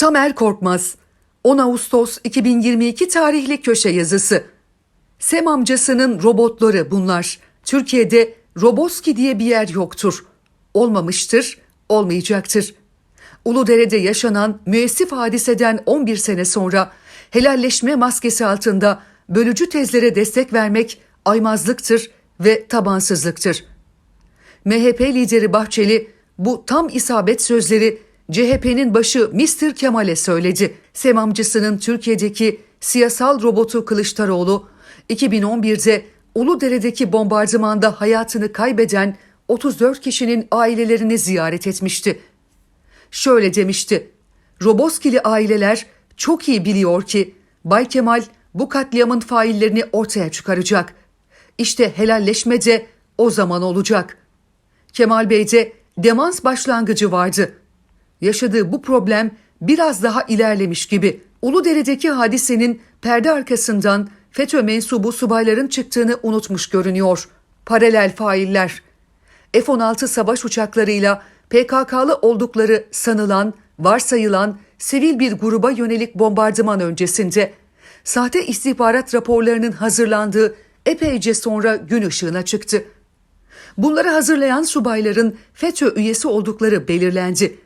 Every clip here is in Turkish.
Tamer Korkmaz 10 Ağustos 2022 tarihli köşe yazısı. Sem amcasının robotları bunlar. Türkiye'de Roboski diye bir yer yoktur. Olmamıştır, olmayacaktır. Uludere'de yaşanan müessif hadiseden 11 sene sonra helalleşme maskesi altında bölücü tezlere destek vermek aymazlıktır ve tabansızlıktır. MHP lideri Bahçeli bu tam isabet sözleri CHP'nin başı Mr. Kemal'e söyledi. Sem amcasının Türkiye'deki siyasal robotu Kılıçdaroğlu 2011'de Uludere'deki bombardımanda hayatını kaybeden 34 kişinin ailelerini ziyaret etmişti. Şöyle demişti. Roboskili aileler çok iyi biliyor ki Bay Kemal bu katliamın faillerini ortaya çıkaracak. İşte helalleşme de o zaman olacak. Kemal Bey'de demans başlangıcı vardı. Yaşadığı bu problem biraz daha ilerlemiş gibi. Uludere'deki hadisenin perde arkasından FETÖ mensubu subayların çıktığını unutmuş görünüyor. Paralel failler. F-16 savaş uçaklarıyla PKK'lı oldukları sanılan, varsayılan sivil bir gruba yönelik bombardıman öncesinde sahte istihbarat raporlarının hazırlandığı epeyce sonra gün ışığına çıktı. Bunları hazırlayan subayların FETÖ üyesi oldukları belirlendi.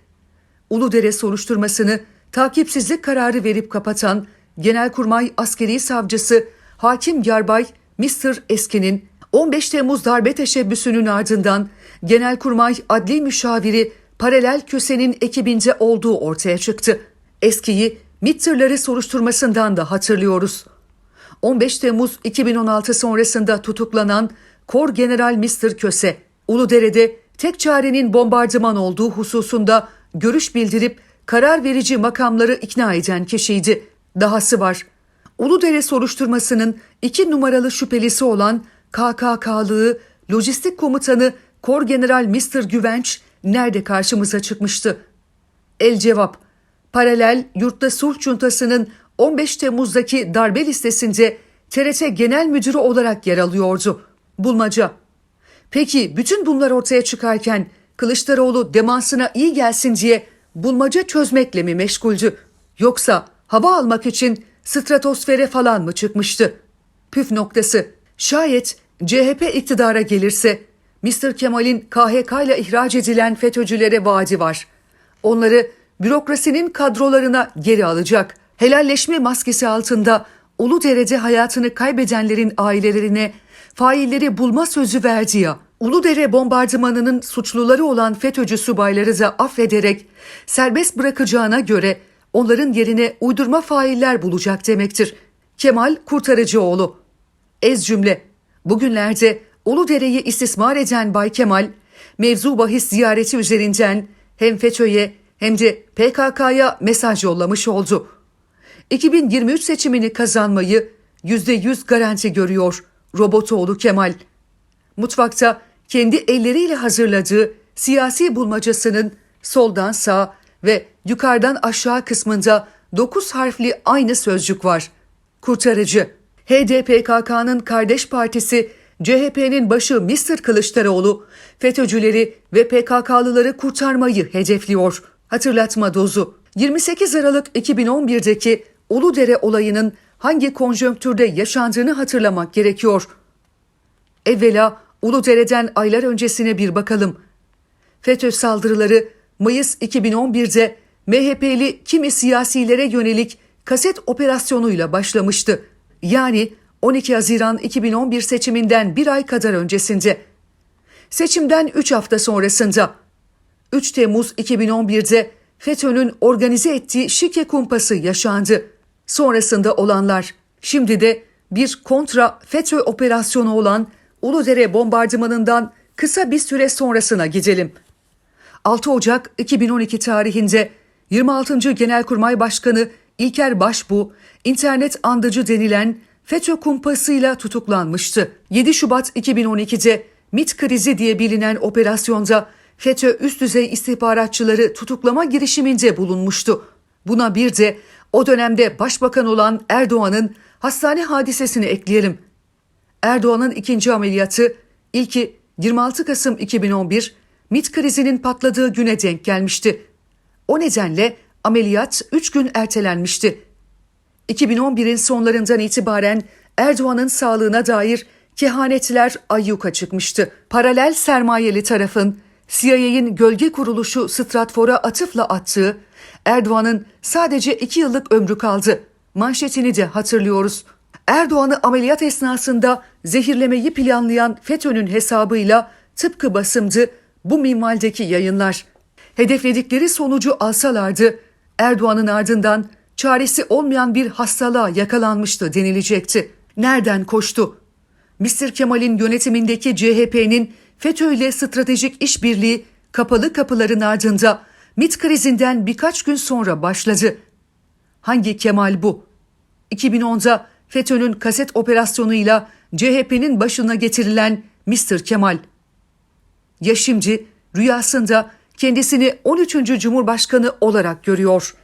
Uludere soruşturmasını takipsizlik kararı verip kapatan Genelkurmay Askeri Savcısı Hakim Yarbay Mr. Eski'nin 15 Temmuz darbe teşebbüsünün ardından Genelkurmay Adli Müşaviri Paralel Köse'nin ekibinde olduğu ortaya çıktı. Eskiyi MİT soruşturmasından da hatırlıyoruz. 15 Temmuz 2016 sonrasında tutuklanan Kor General Mr. Köse, Uludere'de tek çarenin bombardıman olduğu hususunda görüş bildirip karar verici makamları ikna eden kişiydi. Dahası var. Uludere soruşturmasının iki numaralı şüphelisi olan KKK'lığı lojistik komutanı Kor General Mr. Güvenç nerede karşımıza çıkmıştı? El cevap. Paralel Yurtta Sulh Cuntası'nın 15 Temmuz'daki darbe listesinde TRT Genel Müdürü olarak yer alıyordu. Bulmaca. Peki bütün bunlar ortaya çıkarken Kılıçdaroğlu demansına iyi gelsin diye bulmaca çözmekle mi meşguldü? Yoksa hava almak için stratosfere falan mı çıkmıştı? Püf noktası. Şayet CHP iktidara gelirse Mr. Kemal'in KHK ile ihraç edilen FETÖ'cülere vaadi var. Onları bürokrasinin kadrolarına geri alacak. Helalleşme maskesi altında Uludere'de hayatını kaybedenlerin ailelerine failleri bulma sözü verdi ya. Uludere bombardımanının suçluları olan FETÖ'cü subayları da affederek serbest bırakacağına göre onların yerine uydurma failler bulacak demektir. Kemal Kurtarıcıoğlu. Ez cümle. Bugünlerde Uludere'yi istismar eden Bay Kemal, mevzu bahis ziyareti üzerinden hem FETÖ'ye hem de PKK'ya mesaj yollamış oldu. 2023 seçimini kazanmayı %100 garanti görüyor Robotoğlu Kemal. Mutfakta kendi elleriyle hazırladığı siyasi bulmacasının soldan sağ ve yukarıdan aşağı kısmında 9 harfli aynı sözcük var. Kurtarıcı. HDPKK'nın kardeş partisi CHP'nin başı Mr. Kılıçdaroğlu FETÖ'cüleri ve PKK'lıları kurtarmayı hedefliyor. Hatırlatma dozu. 28 Aralık 2011'deki Uludere olayının hangi konjonktürde yaşandığını hatırlamak gerekiyor. Evvela Uludere'den aylar öncesine bir bakalım. FETÖ saldırıları Mayıs 2011'de MHP'li kimi siyasilere yönelik kaset operasyonuyla başlamıştı. Yani 12 Haziran 2011 seçiminden bir ay kadar öncesinde. Seçimden 3 hafta sonrasında 3 Temmuz 2011'de FETÖ'nün organize ettiği şike kumpası yaşandı. Sonrasında olanlar. Şimdi de bir kontra FETÖ operasyonu olan Uludere bombardımanından kısa bir süre sonrasına gidelim. 6 Ocak 2012 tarihinde 26. Genelkurmay Başkanı İlker Başbu, internet andıcı denilen FETÖ kumpasıyla tutuklanmıştı. 7 Şubat 2012'de MIT krizi diye bilinen operasyonda FETÖ üst düzey istihbaratçıları tutuklama girişiminde bulunmuştu. Buna bir de o dönemde başbakan olan Erdoğan'ın hastane hadisesini ekleyelim. Erdoğan'ın ikinci ameliyatı ilki 26 Kasım 2011 MIT krizinin patladığı güne denk gelmişti. O nedenle ameliyat 3 gün ertelenmişti. 2011'in sonlarından itibaren Erdoğan'ın sağlığına dair kehanetler ayyuka çıkmıştı. Paralel sermayeli tarafın CIA'in gölge kuruluşu Stratfor'a atıfla attığı Erdoğan'ın sadece 2 yıllık ömrü kaldı. Manşetini de hatırlıyoruz. Erdoğan'ı ameliyat esnasında zehirlemeyi planlayan FETÖ'nün hesabıyla tıpkı basımdı bu minvaldeki yayınlar. Hedefledikleri sonucu alsalardı Erdoğan'ın ardından çaresi olmayan bir hastalığa yakalanmıştı denilecekti. Nereden koştu? Mr. Kemal'in yönetimindeki CHP'nin FETÖ ile stratejik işbirliği kapalı kapıların ardında MİT krizinden birkaç gün sonra başladı. Hangi Kemal bu? 2010'da FETÖ'nün kaset operasyonuyla CHP'nin başına getirilen Mr. Kemal. Ya rüyasında kendisini 13. Cumhurbaşkanı olarak görüyor.